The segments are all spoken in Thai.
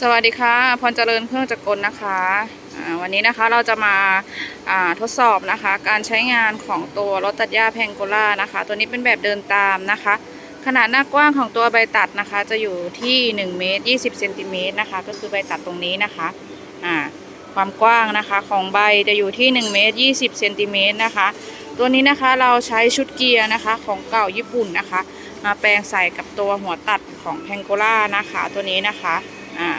สวัสดีค่ะพรเจริญเครื่องจักรกลนะคะวันนี้นะคะเราจะมาทดสอบนะคะ การใช้งานของตัวรถตัดหญ้าแพงโกล่านะคะ ตัวนี้เป็นแบบเดินตามนะคะ ขนาดหน้ากว้างของตัวใบตัดนะคะ จะอยู่ที่1เมตร20เซนติเมตรนะคะ ก็คือใบตัดตรงนี้นะคะความกว้างนะคะของใบจะอยู่ที่1เมตร20เซนติเมตรนะคะ ตัวนี้นะคะเราใช้ชุดเกียร์นะคะของเก่าญี่ปุ่นนะคะ มาแปลงใส่กับตัวหัวตัดของแพงโกล่านะคะ ตัวนี้นะคะ อ่า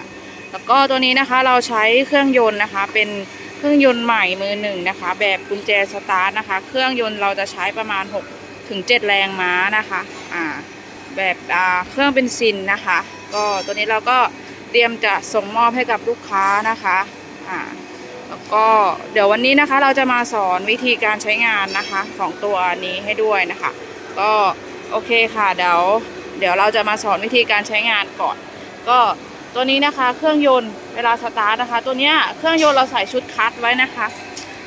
แล้วก็ตัวนี้นะคะเราใช้เครื่องยนต์นะคะ เป็นเครื่องยนต์ใหม่มือหนึ่งนะคะ แบบกุญแจสตาร์ทนะคะ เครื่องยนต์เราจะใช้ประมาณ6ถึง7แรงม้านะคะอ่าแบบอ่าเครื่องเป็นซินนะคะ ก็ตัวนี้เราก็เตรียมจะส่งมอบให้กับลูกค้านะคะอ่าแล้วก็เดี๋ยววันนี้นะคะเราจะมาสอนวิธีการใช้งานนะคะของตัวนี้ให้ด้วยนะคะ ก็โอเคค่ะเดี๋ยวเดี๋ยวเราจะมาสอนวิธีการใช้งานก่อน ก็ ตัวนี้นะคะเครื่องยนต์เวลาสตาร์ทนะคะ ตัวเนี้ยเครื่องยนต์เราใส่ชุดคลัตช์ไว้นะคะ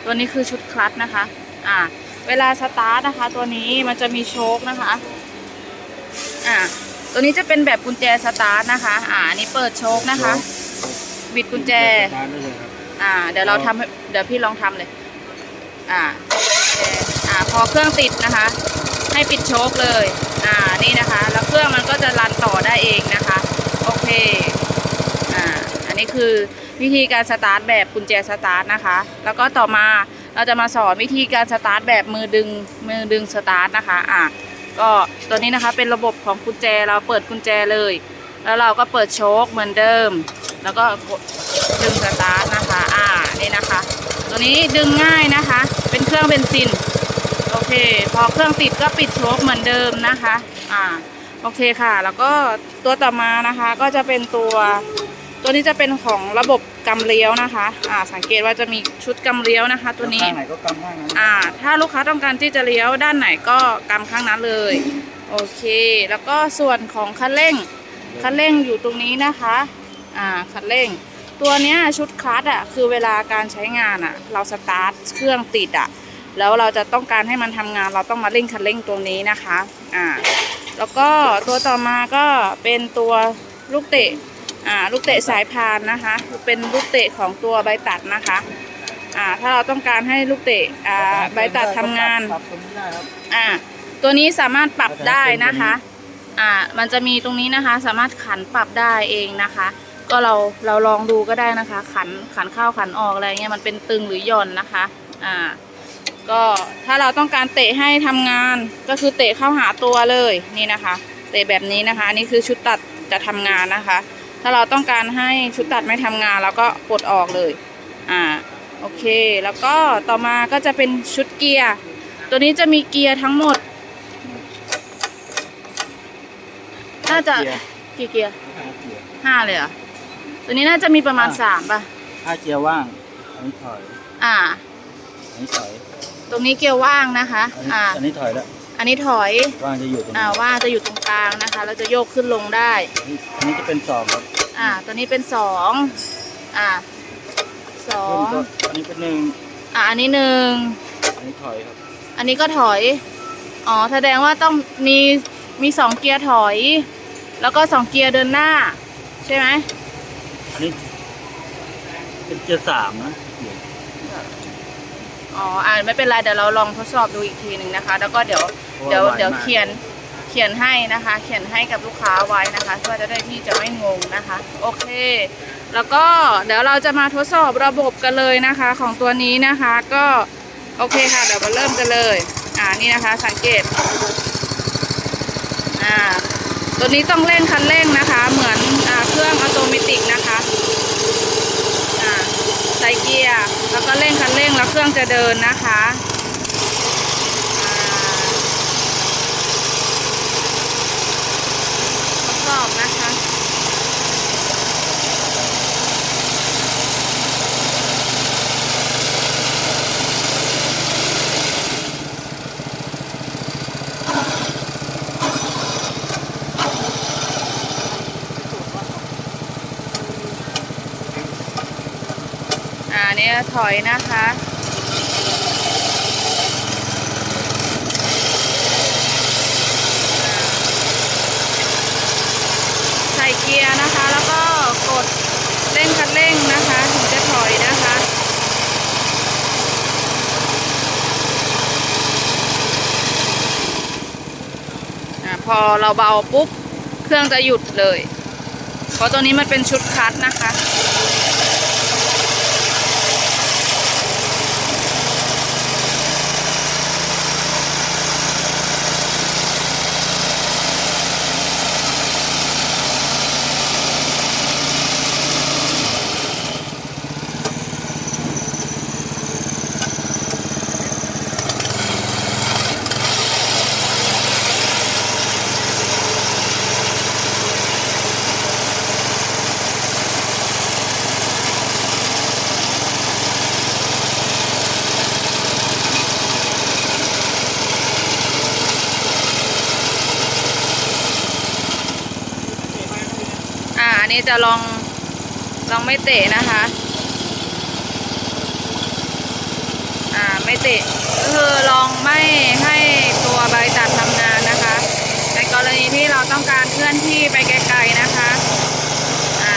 ตัวนี้คือชุดคลัตช์นะคะอ่าเวลาสตาร์ทนะคะ ตัวนี้มันจะมีโชคนะคะอ่าตัวนี้จะเป็นแบบกุญแจสตาร์ทนะคะ อ่านนี้เปิดโชคนะคะ บิดกุญแจอ่า เดี๋ยวเราทำให้เดี๋ยวพี่ลองทำเลย อ่าอ่าพอเครื่องติดนะคะ ให้ปิดโชคเลย อ่านี่นะคะ แล้วเครื่องมันก็จะรันต่อได้เองนะคะ โอเค อ่าอันนี้ คือวิธีการสตาร์ทแบบกุญแจสตาร์ทนะคะ แล้วก็ต่อมาเราจะมาสอนวิธีการสตาร์ทแบบมือดึงมือดึงสตาร์ทนะคะอ่าก็ตัวนี้นะคะเป็นระบบของกุญแจเราเปิดกุญแจเลย แล้วเราก็เปิดโชคเหมือนเดิม แล้วก็ดดึงสตาร์ทนะคะอ่านี่นะคะ ตัวนี้ดึงง่ายนะคะ เป็นเครื่องเบนซินโอเค พอเครื่องติดก็ปิดโชคเหมือนเดิมนะคะอ่าโอเคค่ะ แล้วก็ตัวต่อมานะคะก็จะเป็นตัว ตัวนี้จะเป็นของระบบกำเลี้ยวนะคะ อ่า สังเกตว่าจะมีชุดกำเลี้ยวนะคะ ตัวนี้ ข้างไหนก็กำข้างนั้นอ่า ถ้าลูกค้าต้องการที่จะเลี้ยวด้านไหนก็กำข้างนั้นเลย โอเค แล้วก็ส่วนของคันเร่ง คันเร่งอยู่ตรงนี้นะคะ อ่า คันเร่ง ตัวเนี้ยชุดคลัตช์อะ คือเวลาการใช้งานอะ เราสตาร์ทเครื่องติดอะ แล้วเราจะต้องการให้มันทำงาน เราต้องมาเร่งคันเร่งตัวนี้นะคะ อ่า แล้วก็ตัวต่อมาก็เป็นตัวลูกเตะ อ่าลูกเตะสายพานนะคะ เป็นลูกเตะของตัวใบตัดนะคะอ่าถ้าเราต้องการให้ลูกเตะอ่าใบตัดทำงานปรับตรงนี้ได้ครับอ่าตัวนี้สามารถปรับได้นะคะอ่ามันจะมีตรงนี้นะคะ สามารถขันปรับได้เองนะคะ ก็เราเราลองดูก็ได้นะคะ ขันขันเข้าขันออกอะไรเงี้ยมันเป็นตึงหรือหย่อนนะคะอ่าก็ถ้าเราต้องการเตะให้ทำงานก็คือเตะเข้าหาตัวเลยนี่นะคะ เตะแบบนี้นะคะอันนี่คือชุดตัดจะทำงานนะคะ ถ้าเราต้องการให้ชุดตัดไม่ทำงานเราก็ปลดออกเลย อ่า โอเค แล้วก็ต่อมาก็จะเป็นชุดเกียร์ ตัวนี้จะมีเกียร์ทั้งหมด น่าจะเกียร์กี่เกียร์ห้าเกียร์ห้าเลยเหรอตัวนี้น่าจะมีประมาณอ่าสามป่ะห้าเกียร์ว่างอันนี้ถอยอ่า อันนี้ถอยตรงนี้เกียร์ว่างนะคะ อันนี้อ่า อันนี้ถอยแล้วอันนี้ถอย ว่างจะอยู่ตรงอ่านี้ว่างจะอยู่ตรงกลางนะคะ เราจะโยกขึ้นลงได้ อันนี้อันนี้จะเป็นสองครับ อ่า ตัวนี้เป็นสองอ่าสองก็อันนี้เป็นหนึ่งอ่าอันนี้หนึ่งอันนี้ถอยครับอันนี้ก็ถอย อ๋อ แสดงว่าต้องมีมีสองเกียร์ถอย แล้วก็สองเกียร์เดินหน้า ใช่ไหมอันนี้เป็นเกียร์สามนะเกียร์อ๋ออ่าไม่เป็นไรเดี๋ยวเราลองทดสอบดูอีกทีหนึ่งนะคะ แล้วก็เดี๋ยวเดี๋ยว เดี๋ยวเขียนเขียนให้นะคะ เขียนให้กับลูกค้าไว้นะคะเพื่อจะได้ที่จะไม่งงนะคะ โอเค แล้วก็เดี๋ยวเราจะมาทดสอบระบบกันเลยนะคะ ของตัวนี้นะคะก็โอเคค่ะเดี๋ยวมาเริ่มกันเลย อ่านี่นะคะ สังเกตอ่าตัวนี้ต้องเร่งคันเร่งนะคะ เหมือนอ่าเครื่องอัตโนมัตินะคะอ่าใส่เกียร์แล้วก็เร่งคันเร่งแล้วเครื่องจะเดินนะคะอ่าทดส อบนะคะอ่าเนี่ยถอยนะคะ เกียร์นะคะ แล้วก็กดเร่งคันเร่งนะคะ ถึงจะถอยนะคะพอเราเบาปุ๊บ เครื่องจะหยุดเลย เพราะตัวนี้มันเป็นชุดคัดนะคะ นนี้จะลองลองไม่เตะนะคะ อ่าไม่เตะก็คือลองไม่ให้ตัวใบตัดทำงานนะคะ ในกรณีที่เราต้องการเคลื่อนที่ไปไกลๆนะคะอ่า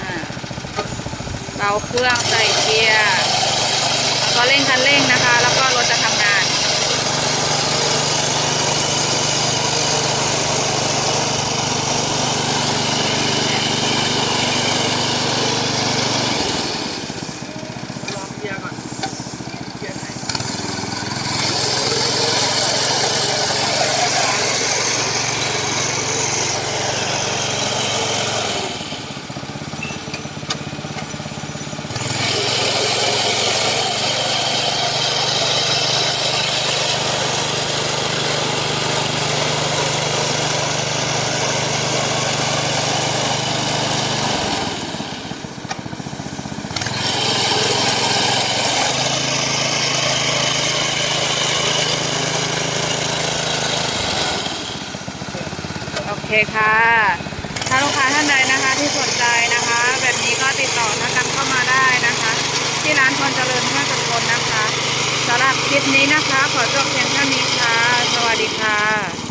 อ่าเบาเครื่องใส่เกียร์แล้วก็เร่งคันเร่งนะคะ แล้วก็รถจะทำงาน ลองเกียร์ก่อนเกียร์ไหน โอ เคค่ะ ถ้าลูกค้าท่านใดนะคะที่สนใจนะคะ แบบนี้ก็ติดต่อทางกันเข้ามาได้นะคะ ที่ร้านคนเจริญเพื่อนสกลนะคะสำหรับคลิปนี้นะคะ ขอจบเพียงเท่านี้ค่ะ สวัสดีค่ะ